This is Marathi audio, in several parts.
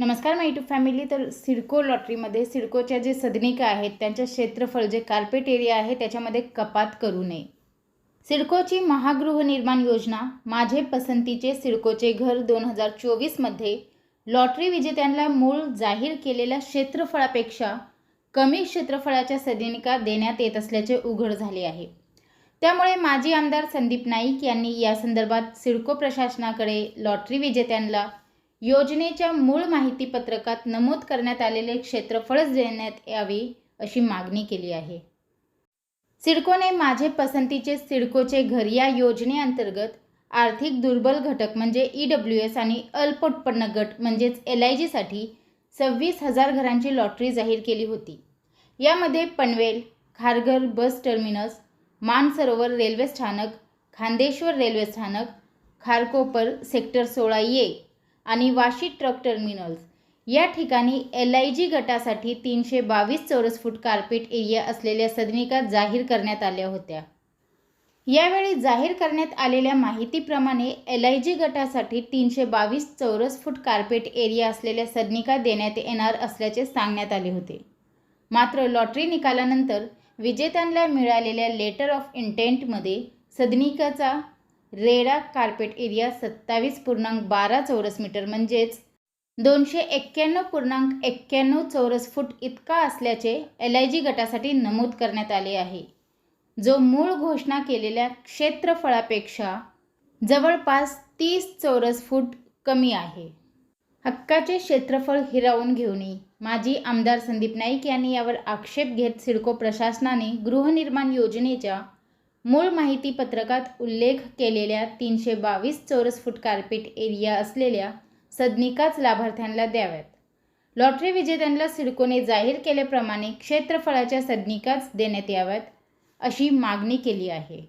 नमस्कार माय टू फॅमिली तर सिडको लॉटरीमध्ये सिडकोच्या जे सदनिका आहेत त्यांचं क्षेत्रफळ जे कार्पेट एरिया आहे त्याच्यामध्ये कपात करू नये. सिडकोची महागृहनिर्माण योजना माझे पसंतीचे सिडकोचे घर दोन हजार चोवीसमध्ये लॉटरी विजेत्यांना मूळ जाहीर केलेल्या क्षेत्रफळापेक्षा कमी क्षेत्रफळाच्या सदनिका देण्यात येत असल्याचे उघड झाले आहे. त्यामुळे माजी आमदार संदीप नाईक यांनी या संदर्भात सिडको प्रशासनाकडे लॉटरी विजेत्यांना योजनेच्या मूळ माहिती पत्रकात नमूद करण्यात आलेले क्षेत्रफळच देण्यात यावे अशी मागणी केली आहे. सिडकोने माझे पसंतीचे सिडकोचे घर या योजनेअंतर्गत आर्थिक दुर्बल घटक म्हणजे ई डब्ल्यू एस आणि अल्पोत्पन्न गट म्हणजेच एल आय जीसाठी सव्वीस हजार घरांची लॉटरी जाहीर केली होती. यामध्ये Panvel Kharghar bus terminus Mansarovar railway स्थानक खांदेश्वर रेल्वे स्थानक खारकोपर सेक्टर सोळा ये आणि वाशी ट्रक टर्मिनल्स. या ठिकाणी एल आय जी गटासाठी तीनशे बावीस चौरस फूट कार्पेट एरिया असलेल्या सदनिका जाहीर करण्यात आल्या होत्या. यावेळी जाहीर करण्यात आलेल्या माहितीप्रमाणे एल आय जी गटासाठी तीनशे बावीस चौरस फूट कार्पेट एरिया असलेल्या सदनिका देण्यात येणार असल्याचे सांगण्यात आले होते. मात्र लॉटरी निकालानंतर विजेत्यांना मिळालेल्या लेटर ऑफ इंटेंटमध्ये सदनिकाचा रेडा कार्पेट एरिया सत्तावीस पूर्णांक बारा चौरस मीटर म्हणजेच दोनशे एक्क्याण्णव पूर्णांक एक्क्याण्णव चौरस फूट इतका असल्याचे एल आय जी गटासाठी नमूद करण्यात आले आहे. जो मूळ घोषणा केलेल्या क्षेत्रफळापेक्षा जवळपास तीस चौरस फूट कमी आहे. हक्काचे क्षेत्रफळ हिरावून घेऊनही माजी आमदार संदीप नाईक यांनी यावर आक्षेप घेत सिडको प्रशासनाने गृहनिर्माण योजनेच्या मूळ माहिती पत्रकात उल्लेख केलेल्या तीनशे बावीस चौरस फूट कार्पेट एरिया असलेल्या सदनिकाच लाभार्थ्यांना द्याव्यात. लॉटरी विजेत्यांना सिडकोने जाहीर केल्याप्रमाणे क्षेत्रफळाच्या सदनिकाच देण्यात याव्यात अशी मागणी केली आहे.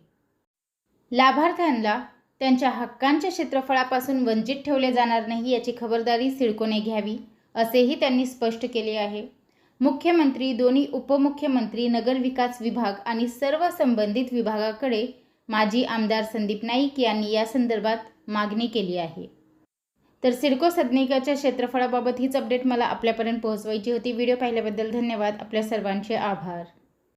लाभार्थ्यांना त्यांच्या हक्कांच्या क्षेत्रफळापासून वंचित ठेवले जाणार नाही याची खबरदारी सिडकोने घ्यावी असेही त्यांनी स्पष्ट केले आहे. मुख्यमंत्री दोन्ही उपमुख्यमंत्री नगरविकास विभाग आणि सर्व संबंधित विभागाकडे माजी आमदार संदीप नाईक यांनी या संदर्भात मागणी केली आहे. तर सिडको सदनिकाच्या क्षेत्रफळाबाबत हीच अपडेट मला आपल्यापर्यंत पोहोचवायची होती. व्हिडिओ पाहिल्याबद्दल धन्यवाद. आपल्या सर्वांचे आभार.